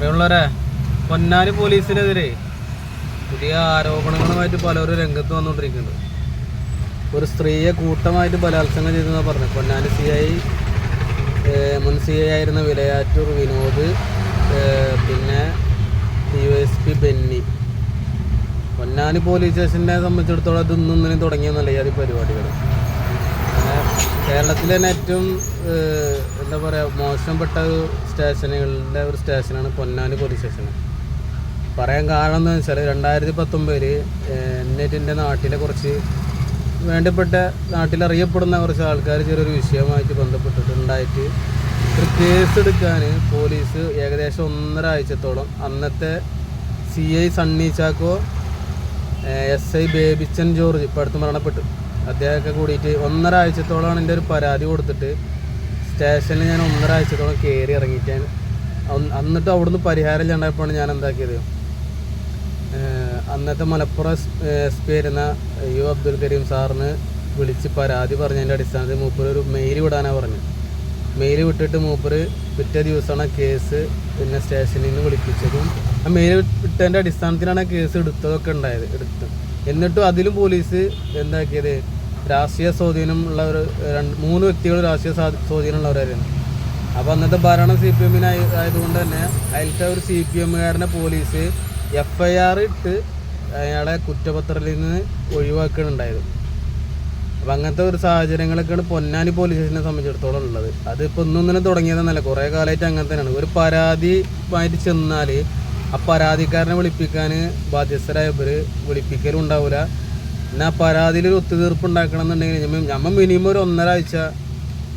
പ്രിയമുള്ളവരെ പൊന്നാനി പോലീസിനെതിരെ പുതിയ ആരോപണങ്ങളുമായിട്ട് പലരും രംഗത്ത് വന്നുകൊണ്ടിരിക്കുന്നുണ്ട്. ഒരു സ്ത്രീയെ കൂട്ടമായിട്ട് ബലാത്സംഗം ചെയ്തെന്നാണ് പറഞ്ഞത് പൊന്നാനി സി ഐ മുൻ സി ഐ ആയിരുന്ന വിലയാറ്റൂർ വിനോദ് പിന്നെ D Y S P Benny. Ponnani police സ്റ്റേഷനെ സംബന്ധിച്ചിടത്തോളം അത് ഇന്നും തുടങ്ങിയെന്നല്ല ഈ പരിപാടികൾ കേരളത്തിലെ തന്നെ ഏറ്റവും എന്താ പറയുക മോശപ്പെട്ട ഒരു സ്റ്റേഷനുകളുടെ ഒരു സ്റ്റേഷനാണ് പൊന്നാനി പോലീസ് സ്റ്റേഷൻ. പറയാൻ കാരണം എന്ന് വെച്ചാൽ രണ്ടായിരത്തി പത്തൊമ്പതിൽ എന്റെ നാട്ടിലെ കുറച്ച് വേണ്ടപ്പെട്ട നാട്ടിലറിയപ്പെടുന്ന കുറച്ച് ആൾക്കാർ ചെറിയൊരു വിഷയമായിട്ട് ബന്ധപ്പെട്ടിട്ടുണ്ടായിട്ട് ഒരു കേസ് എടുക്കാൻ പോലീസ് ഏകദേശം ഒന്നര ആഴ്ചത്തോളം അന്നത്തെ C I Sunny S I Babychan George ഇപ്പോൾ അടുത്ത് മരണപ്പെട്ടു. അദ്ദേഹമൊക്കെ കൂടിയിട്ട് ഒന്നര ആഴ്ചത്തോളമാണ് എന്റെ ഒരു പരാതി കൊടുത്തിട്ട് സ്റ്റേഷനിൽ ഞാൻ ഒന്നര ആഴ്ചത്തോളം കയറി അന്ന് എന്നിട്ട് അവിടുന്ന് പരിഹാരം ഇല്ലാണ്ടായപ്പോഴാണ് ഞാൻ എന്താക്കിയത്? അന്നത്തെ മലപ്പുറം എസ് പി ആയിരുന്ന യു അബ്ദുൽ കരീം സാറിന് വിളിച്ച് പരാതി പറഞ്ഞതിന്റെ അടിസ്ഥാനത്തിൽ മൂപ്പർ ഒരു മെയിൽ വിടാനാണ് പറഞ്ഞത്. മെയിൽ വിട്ടിട്ട് മൂപ്പർ പിറ്റേ ദിവസമാണ് കേസ് പിന്നെ സ്റ്റേഷനിൽ നിന്ന് വിളിപ്പിച്ചതും. ആ മെയിൽ വിട്ടതിന്റെ അടിസ്ഥാനത്തിലാണ് കേസ് എടുത്തതൊക്കെ ഉണ്ടായത് എടുത്ത് എന്നിട്ടും അതിലും പോലീസ് എന്താക്കിയത്? രാഷ്ട്രീയ സ്വാധീനമുള്ള ഒരു രണ്ട് മൂന്ന് വ്യക്തികൾ രാഷ്ട്രീയ സ്വാ- സ്വാധീനമുള്ളവരായിരുന്നു അപ്പോൾ അന്നത്തെ ഭരണം സി പി എമ്മിന് ആയതുകൊണ്ട് തന്നെ അതിലത്തെ ഒരു സി പി എമ്മുകാരനെ പോലീസ് എഫ് ഐ ആർ ഇട്ട് അയാളെ കുറ്റപത്രത്തിൽ നിന്ന് ഒഴിവാക്കുകയുണ്ടായത് അപ്പം അങ്ങനത്തെ ഒരു സാഹചര്യങ്ങളൊക്കെയാണ് പൊന്നാനി പോലീസിനെ സംബന്ധിച്ചിടത്തോളം ഉള്ളത്. അതിപ്പോൾ ഒന്നും തന്നെ തുടങ്ങിയതെന്നല്ല കുറേ കാലമായിട്ട് അങ്ങനെ തന്നെയാണ്. ഒരു പരാതിയുമായിട്ട് ചെന്നാൽ ആ പരാതിക്കാരനെ വിളിപ്പിക്കാൻ ബാധ്യസ്ഥരായവർ വിളിപ്പിക്കലും ഉണ്ടാവില്ല എന്നാൽ പരാതിയിൽ ഒരു ഒത്തുതീർപ്പ് ഉണ്ടാക്കണം എന്നുണ്ടെങ്കിൽ ഞമ്മ മിനിമം ഒരു ഒന്നര ആഴ്ച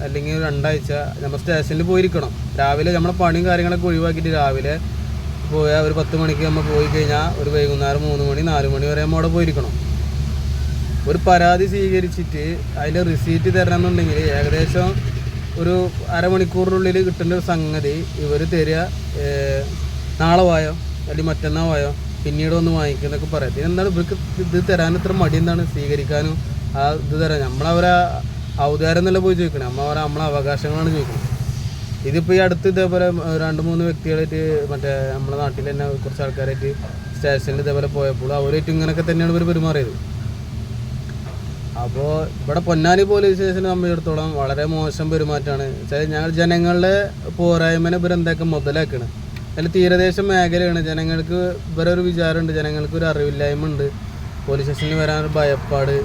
അല്ലെങ്കിൽ രണ്ടാഴ്ച നമ്മൾ സ്റ്റേഷനിൽ പോയിരിക്കണം. രാവിലെ നമ്മളെ പണിയും കാര്യങ്ങളൊക്കെ ഒഴിവാക്കിയിട്ട് രാവിലെ പോയാൽ ഒരു പത്ത് മണിക്ക് നമ്മൾ പോയി കഴിഞ്ഞാൽ ഒരു വൈകുന്നേരം മൂന്ന് മണി നാല് മണി വരെ നമ്മൾ അവിടെ പോയിരിക്കണം. ഒരു പരാതി സ്വീകരിച്ചിട്ട് അതിൽ റിസീറ്റ് തരണം എന്നുണ്ടെങ്കിൽ ഏകദേശം ഒരു അരമണിക്കൂറിനുള്ളിൽ കിട്ടേണ്ട ഒരു സംഗതി ഇവർ തരിക നാളെ വായോ? അല്ലെങ്കിൽ മറ്റന്നാ വായോ? പിന്നീട് ഒന്ന് വാങ്ങിക്കുന്നൊക്കെ പറയാം. പിന്നെ എന്താണ് ഇവർക്ക് ഇത് തരാൻ ഇത്ര മടി എന്താണ്? സ്വീകരിക്കാനും ആ ഇത് തരാൻ. നമ്മളവരെ ഔദാരം എന്നല്ല പോയി ചോദിക്കണം? നമ്മൾ അവരെ നമ്മളെ അവകാശങ്ങളാണ് ചോദിക്കുന്നത് ഇതിപ്പോൾ ഈ അടുത്ത് ഇതേപോലെ രണ്ട് മൂന്ന് വ്യക്തികളായിട്ട് മറ്റേ നമ്മുടെ നാട്ടിൽ തന്നെ കുറച്ച് ആൾക്കാരായിട്ട് സ്റ്റേഷനിൽ ഇതേപോലെ പോയപ്പോൾ അവരായിട്ട് ഇങ്ങനെയൊക്കെ തന്നെയാണ് ഇവർ പെരുമാറിയത്. അപ്പോൾ ഇവിടെ പൊന്നാനി പോലീസ് സ്റ്റേഷനെ സംബന്ധിച്ചിടത്തോളം വളരെ മോശം പെരുമാറ്റമാണ്. ഞങ്ങൾ ജനങ്ങളുടെ പോരായ്മനെ ഇവരെന്തൊക്കെ മുതലാക്കണം? അതിൽ തീരദേശ മേഖലയാണ്. ജനങ്ങൾക്ക് ഇവരെ ഒരു വിചാരമുണ്ട്. ജനങ്ങൾക്ക് ഒരു അറിവില്ലായ്മ ഉണ്ട്. പോലീസ് സ്റ്റേഷനിൽ വരാനൊരു ഭയപ്പാട്.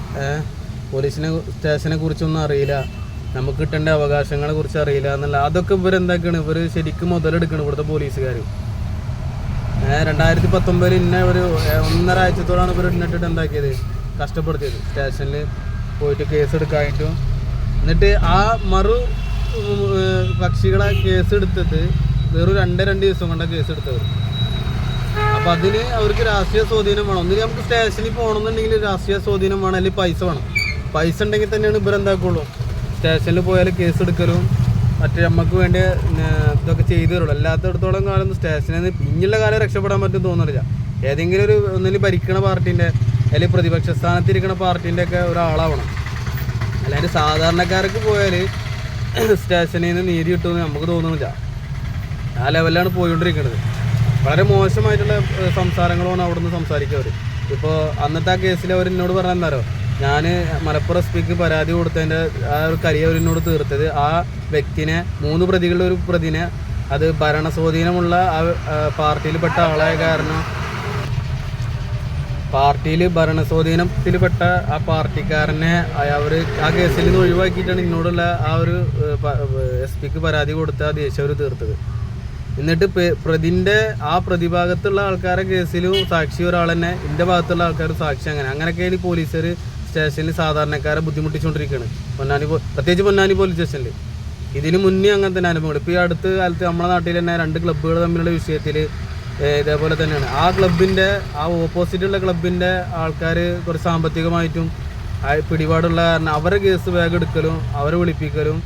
പോലീസിനെ സ്റ്റേഷനെ കുറിച്ചൊന്നും അറിയില്ല. നമുക്ക് കിട്ടേണ്ട അവകാശങ്ങളെ കുറിച്ച് അറിയില്ല എന്നല്ല. അതൊക്കെ ഇവരെന്താക്കാണ്? ഇവർ ശരിക്കും മുതലെടുക്കണം ഇവിടുത്തെ പോലീസുകാർ രണ്ടായിരത്തി പത്തൊമ്പതിൽ ഇന്ന ഒരു ഒന്നര ആഴ്ചത്തോളാണ് ഇവർ ഇന്നിട്ടിട്ട് എന്താക്കിയത്? കഷ്ടപ്പെടുത്തിയത്. സ്റ്റേഷനിൽ പോയിട്ട് കേസ് എടുക്കാനായിട്ടും. എന്നിട്ട് ആ മറു കക്ഷികളെ കേസ് എടുത്തിട്ട് വെറും രണ്ട് രണ്ട് ദിവസം കൊണ്ടാണ് കേസ് എടുത്തവർ അപ്പം അതിന് അവർക്ക് രാഷ്ട്രീയ സ്വാധീനം വേണം. ഒന്നിന് നമുക്ക് സ്റ്റേഷനിൽ പോകണമെന്നുണ്ടെങ്കിൽ രാഷ്ട്രീയ സ്വാധീനം വേണം അല്ലെങ്കിൽ പൈസ വേണം. പൈസ ഉണ്ടെങ്കിൽ തന്നെയാണ് ഇവരെന്താക്കുള്ളൂ സ്റ്റേഷനിൽ പോയാൽ കേസ് എടുക്കലും മറ്റേ നമുക്ക് വേണ്ടി ഇതൊക്കെ ചെയ്തു തരുള്ളൂ. അല്ലാത്തടത്തോളം കാലം സ്റ്റേഷനിൽ നിന്ന് പിന്നുള്ള കാലം രക്ഷപ്പെടാൻ പറ്റും തോന്നുന്നില്ല ഏതെങ്കിലും ഒരു ഒന്നിൽ ഭരിക്കണ പാർട്ടീന്റെ അല്ലെങ്കിൽ പ്രതിപക്ഷ സ്ഥാനത്തിരിക്കണ പാർട്ടീന്റെ ഒക്കെ ഒരാളാവണം. അല്ലാണ്ട് സാധാരണക്കാർക്ക് പോയാൽ സ്റ്റേഷനിൽ നിന്ന് നീതി കിട്ടുമെന്ന് നമുക്ക് തോന്നുന്നില്ല ആ ലെവലിലാണ് പോയിക്കൊണ്ടിരിക്കുന്നത് വളരെ മോശമായിട്ടുള്ള സംസാരങ്ങളാണ് അവിടെ നിന്ന് സംസാരിക്കുക ഇപ്പോൾ അന്നത്തെ ആ കേസിൽ അവർ എന്നോട് പറഞ്ഞെന്നാരോ ഞാൻ മലപ്പുറം എസ് പിക്ക് പരാതി കൊടുത്തതിന്റെ ആ ഒരു കരി അവരിനോട് തീർത്തത് ആ വ്യക്തിനെ മൂന്ന് പ്രതികളുടെ ഒരു പ്രതിനെ അത് ഭരണസ്വാധീനമുള്ള ആ പാർട്ടിയിൽപ്പെട്ട ആളായ കാരണം പാർട്ടിയിൽ ഭരണസ്വാധീനത്തിൽപ്പെട്ട ആ പാർട്ടിക്കാരനെ അവർ ആ കേസിൽ നിന്ന് ഒഴിവാക്കിയിട്ടാണ് ഇന്നോടുള്ള ആ ഒരു എസ് പിക്ക് പരാതി കൊടുത്ത ആ ദേശം അവർ തീർത്തത്. എന്നിട്ട് പ്രതിന്റെ ആ പ്രതിഭാഗത്തുള്ള ആൾക്കാരെ കേസിലും സാക്ഷി ഒരാൾ തന്നെ എന്റെ ഭാഗത്തുള്ള ആൾക്കാർ സാക്ഷി അങ്ങനെ. അങ്ങനെയൊക്കെയാണ് ഈ പോലീസുകാർ സ്റ്റേഷനിൽ സാധാരണക്കാരെ ബുദ്ധിമുട്ടിച്ചുകൊണ്ടിരിക്കുകയാണ് പൊന്നാനി പ്രത്യേകിച്ച് പൊന്നാനി പോലീസ് സ്റ്റേഷനിൽ ഇതിന് മുന്നേ അങ്ങനെ തന്നെ അനുഭവം ഇപ്പോൾ ഈ അടുത്ത കാലത്ത് നമ്മുടെ നാട്ടിൽ തന്നെ രണ്ട് ക്ലബ്ബുകൾ തമ്മിലുള്ള വിഷയത്തിൽ ഇതേപോലെ തന്നെയാണ്. ആ ക്ലബിന്റെ ആ ഓപ്പോസിറ്റുള്ള ക്ലബിന്റെ ആൾക്കാർ കുറച്ച് സാമ്പത്തികമായിട്ടും പിടിപാടുള്ള കാരണം അവരെ കേസ് വേഗം എടുക്കലും അവരെ വിളിപ്പിക്കലും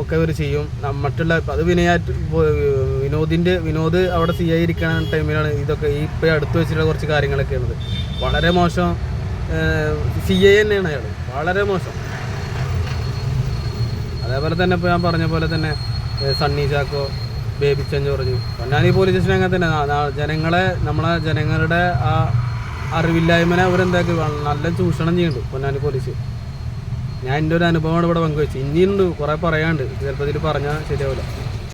ഒക്കെ അവർ ചെയ്യും. മറ്റുള്ള അത് വിനയാറ്റ് വിനോദിന്റെ വിനോദ് അവിടെ സി ഐ ഇരിക്കണ ടൈമിലാണ് ഇതൊക്കെ ഈ ഇപ്പോൾ അടുത്ത് വെച്ചിട്ടുള്ള കുറച്ച് കാര്യങ്ങളൊക്കെ ഉള്ളത് വളരെ മോശം സി ഐ തന്നെയാണ് അയാൾ വളരെ മോശം. അതേപോലെ തന്നെ ഇപ്പോൾ ഞാൻ പറഞ്ഞ പോലെ തന്നെ സണ്ണി ചാക്കോ ബേബി ചെഞ്ച് പറഞ്ഞു. പൊന്നാനി പോലീസ് സ്റ്റേഷൻ അങ്ങനെ തന്നെ. ജനങ്ങളെ നമ്മളെ ജനങ്ങളുടെ ആ അറിവില്ലായ്മനെ അവരെന്താക്കി നല്ല ചൂഷണം ചെയ്യുന്നുണ്ട് പൊന്നാനി പോലീസ് ഞാൻ എന്റെ ഒരു അനുഭവമാണ് ഇവിടെ പങ്കുവെച്ചത്. ഇനിയുണ്ട് കുറേ പറയാണ്ട് ചിലപ്പോൾ ഇതിൽ പറഞ്ഞാൽ ശരിയാവില്ല